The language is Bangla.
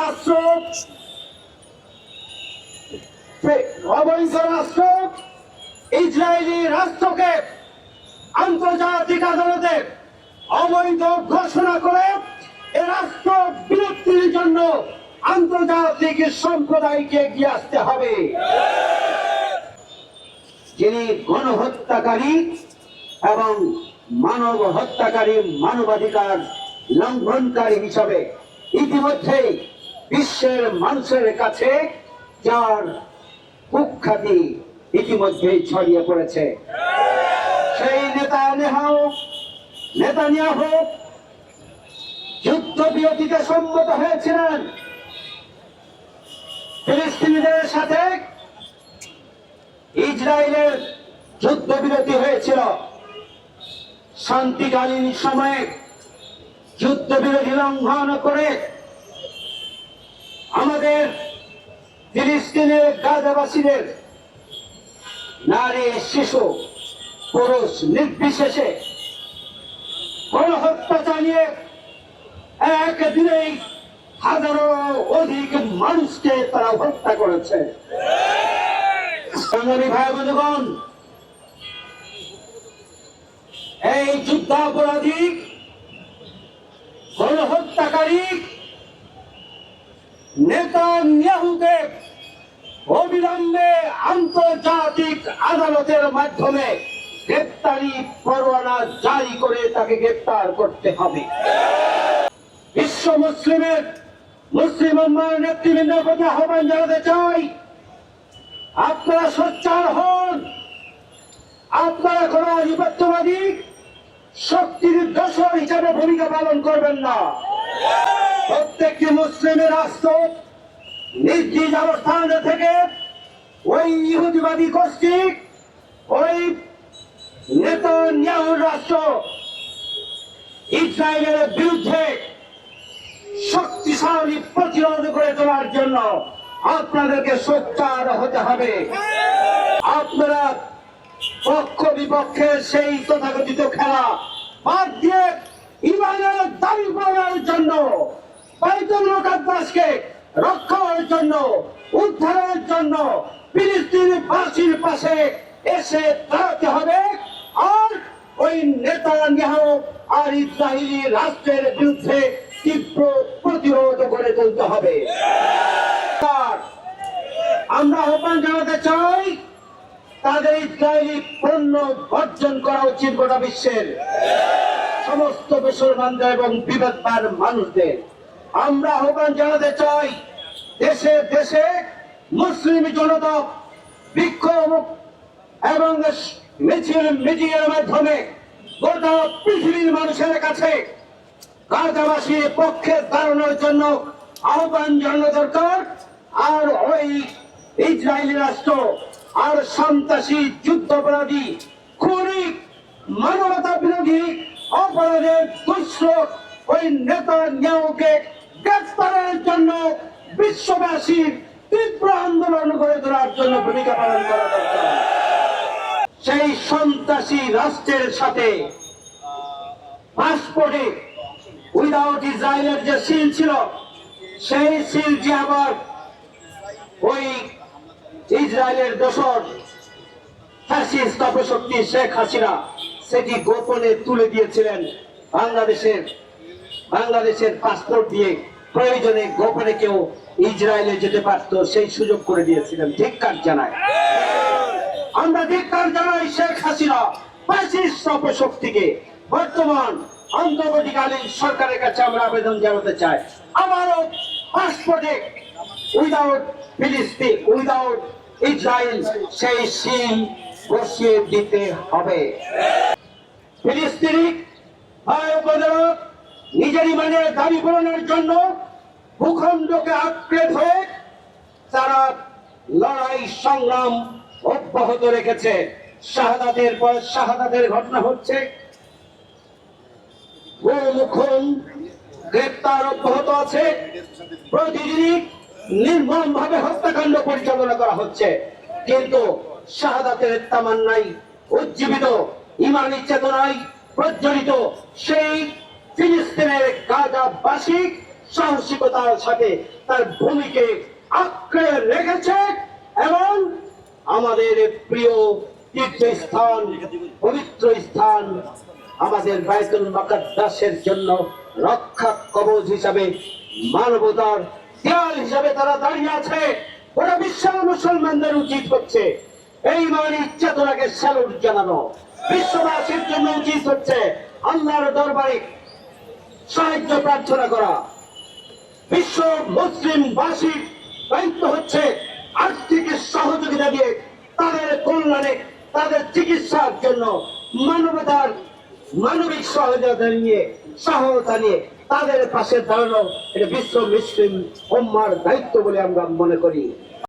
রাষ্ট্র অবৈধ রাষ্ট্র। রাষ্ট্রকে আন্তর্জাতিক আদালতে অবৈধ ঘোষণা করে এ রাষ্ট্র বিরক্তির জন্য আন্তর্জাতিক সম্প্রদায়কে এগিয়ে আসতে হবে। যিনি গণহত্যাকারী এবং মানব হত্যাকারী মানবাধিকার লঙ্ঘনকারী হিসাবে ইতিমধ্যে বিশ্বের মানুষের কাছে যার কুখ্যাতি ইতিমধ্যে ছড়িয়ে পড়েছে। সেই নেতা নেহাও নেতানিয়াহু যুদ্ধ বিরতিতে সম্মত হয়েছিলেন। ফিলিস্তিনিদের সাথে ইসরায়েলের যুদ্ধ বিরতি হয়েছিল। শান্তিকালীন সময়ে যুদ্ধ বিরতি লঙ্ঘন করে আমাদের ফিলিস্তিনের গাজাবাসীদের নারী, শিশু, পুরুষ নির্বিশেষে গণহত্যা চালিয়ে একদিনেই হাজারো অধিক মানুষকে তারা হত্যা করেছে। সংগ্রামী ভাই বন্ধুগণ, এই যুদ্ধাপরাধী, গণহত্যাকারী নেতা নিয়াহুকে অবিলম্বে আন্তর্জাতিক আদালতের মাধ্যমে গ্রেপ্তারি পরোয়ানা জারি করে তাকে গ্রেপ্তার করতে হবে। বিশ্ব মুসলিমের মুসলিম উম্মার নেতৃবৃন্দের প্রতি আহ্বান জানাতে চাই, আপনারা সোচ্চার হন। আপনারা কোন আধিপত্যবাদী, শক্তির দোষর হিসাবে ভূমিকা পালন করবেন না। প্রত্যেকটি মুসলিমের রাষ্ট্র নিজ নিজ অবস্থান থেকে ওই ইহুদিবাদী গোষ্ঠী, ওই নেতানিয়াহুর রাষ্ট্র ইসরায়েলের বিরুদ্ধে শক্তিশালী প্রতিরোধ করে তোলার জন্য আপনাদেরকে সোচ্চার হতে হবে। আপনারা পক্ষ বিপক্ষের সেই তথাকথিত খেলা বাদ দিয়ে ইমানের দাবি মুকাদ্দাসকে রক্ষার জন্য, উদ্ধারের জন্য ফিলিস্তিন বাসীর পাশে এসে দাঁড়াতে হবে। আর ওই নেতা নেহাও আর ইসরায়েলি রাষ্ট্রের বিরুদ্ধে তীব্র প্রতিরোধ করে তুলতে হবে। আমরা আহ্বান জানাতে চাই, তাদের ইসরায়েলি পণ্য বর্জন করা উচিত গোটা বিশ্বের। সমস্ত মুসলমানদের এবং বিবেকবার মানুষদের। আমরা আহ্বান জানাতে চাই, দেশে দেশে মুসলিম জনতা বিক্ষোভ এবং মিছিল মিটিংয়ের মাধ্যমে গোটা পৃথিবীর মানুষের কাছে গাজাবাসীর পক্ষে দাঁড়ানোর জন্য আহ্বান জানানো দরকার। আর ওই ইসরায়েলি রাষ্ট্র আর সন্ত্রাসী, যুদ্ধাপরাধী, খুনি মানবতা বিরোধী অপরাধের দুষ্ট ওই নেতা নিয়োগকে গ্রেফতারের জন্য বিশ্ববাসী তীব্র আন্দোলন করে তোলার জন্য ভূমিকা পালন করা দরকার। সেই সন্ত্রাসী রাষ্ট্রের সাথে পাসপোর্টে উইদাউট ইসরায়েলের যে সিল ছিল, সেই সিলটি আবার ওই ইসরায়েলের দোষর ফ্যাসিস্ট অপশক্তি শেখ হাসিনা, সেটি গোপনে তুলে দিয়েছিলেন বাংলাদেশের বাংলাদেশের পাসপোর্ট দিয়ে। প্রয়োজনে গোপনে কেউ ইসরায়েলে যেতে পারত, সেই সুযোগ করে দিয়েছিলেন। ঠিক কাজ জানায়। আমরা ধিক্কার জানাই শেখ হাসিনা ফ্যাসিস্ট বর্তমান অন্তর্বর্তীকালীন সরকারের কাছে আমরা আবেদন জানাতে চাই। আমারও পাসপোর্টে উইদাউট ফিলিস্তিন, উইদাউট ইসরায়েল, সেই সিল বসিয়ে দিতে হবে। ফিলিস্তিনি ভাই নিজের ইমানের দাবি পূরণের জন্য ভূখণ্ডকে আঁকড়ে ধরে তারা লড়াই, সংগ্রাম অব্যাহত রেখেছে। শাহাদাতের পর শাহাদাতের ঘটনা হচ্ছে, বহুমুখন গ্রেপ্তার অব্যাহত আছে। প্রতিদিনই নির্মম ভাবে হত্যাকাণ্ড পরিচালনা করা হচ্ছে। কিন্তু শাহাদাতের তামান্নাই উজ্জীবিত ইমানি চেতনায় প্রজ্বলিত সেই ফিলিস্তিনের গাজাবাসী সাহসিকতার সাথে তার ভূমিকে আঁকড়ে রেখেছে এবং আমাদের প্রিয় তীর্থস্থান, পবিত্র স্থান আমাদের বাইতুল মাকাদ্দাসের জন্য রক্ষা কবচ হিসাবে, মানবতার দেয়াল হিসাবে তারা দাঁড়িয়ে আছে। ওরা বিশ্বের মুসলমানদের উচিত হচ্ছে এই মানের চেতনাকে স্যালুট জানানো। বিশ্ববাসীর জন্য উচিত হচ্ছে আল্লাহর দরবারে সাহায্য প্রার্থনা করা। বিশ্ব মুসলিম বাসীর দায়িত্ব হচ্ছে আর্থিক সহযোগিতা দিয়ে তাদের কল্যাণে, তাদের চিকিৎসার জন্য মানবতার মানবিক সহযোগিতা নিয়ে, সহায়তা নিয়ে তাদের পাশে দাঁড়ানো এটা বিশ্ব মুসলিম উম্মার দায়িত্ব বলে আমরা মনে করি।